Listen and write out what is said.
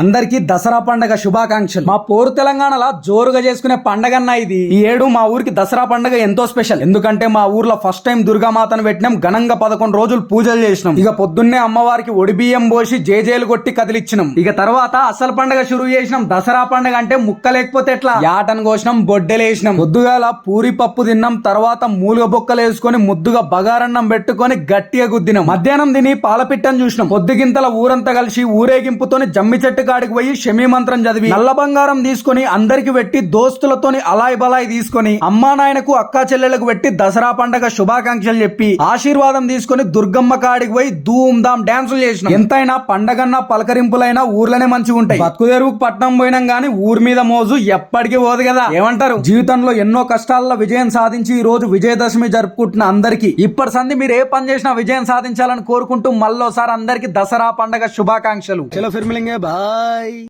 అందరికీ దసరా పండగ శుభాకాంక్షలు. మా పోరు తెలంగాణలో జోరుగా చేసుకునే పండగ అన్న ఇది. ఈ ఏడు మా ఊరికి దసరా పండగ ఎంతో స్పెషల్. ఎందుకంటే మా ఊర్లో ఫస్ట్ టైం దుర్గామాతను పెట్టినాం. ఘనంగా పదకొండు రోజులు పూజలు చేసినాం. ఇక పొద్దున్నే అమ్మవారికి ఒడి బియ్యం పోసి జేజేలు కొట్టి కదిలిచ్చినాం. ఇక తర్వాత అసలు పండగ షురు చేసినాం. దసరా పండగ అంటే ముక్క లేకపోతే ఎట్లా? యాటను కోసినాం బొడ్డెలేసినాం పొద్దుగాల పూరి పప్పు తిన్నాం. తర్వాత మూలుగ బొక్కలు వేసుకొని ముద్దుగా బగారన్నం పెట్టుకొని గట్టిగా గుద్దినాం. మధ్యాహ్నం తిని పాలపిట్టని చూసినాం. పొద్దుగింతల ఊరంతా కలిసి ఊరేగింపుతోని జమ్మి చెట్టు కాడికి పోయి షమీ మంత్రం చదివి నల్ల బంగారం తీసుకొని అందరికి పెట్టి దోస్తులతోని అలాయ్ బలాయ్ తీసుకొని అమ్మా నాయనకు అక్కా చెల్లెలకు పెట్టి దసరా పండగ శుభాకాంక్షలు చెప్పి ఆశీర్వాదం తీసుకొని దుర్గమ్మ కాడికి పోయి ధూమ్ ధామ్ డాన్సులు చేసిన. ఎంతైనా పండగన్నా పలకరింపులైనా ఊర్లోనే మంచిగా ఉంటాయి. బతుకుదెరువుకు పట్నం పోయినాం గానీ ఊరి మీద మోజు ఎప్పటికీ పోదు కదా. ఏమంటారు? జీవితంలో ఎన్నో కష్టాల్లో విజయం సాధించి ఈ రోజు విజయదశమి జరుపుకుంటున్న అందరికి ఇప్పటి సంది మీరు ఏ పని చేసినా విజయం సాధించాలని కోరుకుంటూ మళ్ళోసారి అందరికి దసరా పండగ శుభాకాంక్షలు. చలో ఫిర్మిలింగే బా Bye.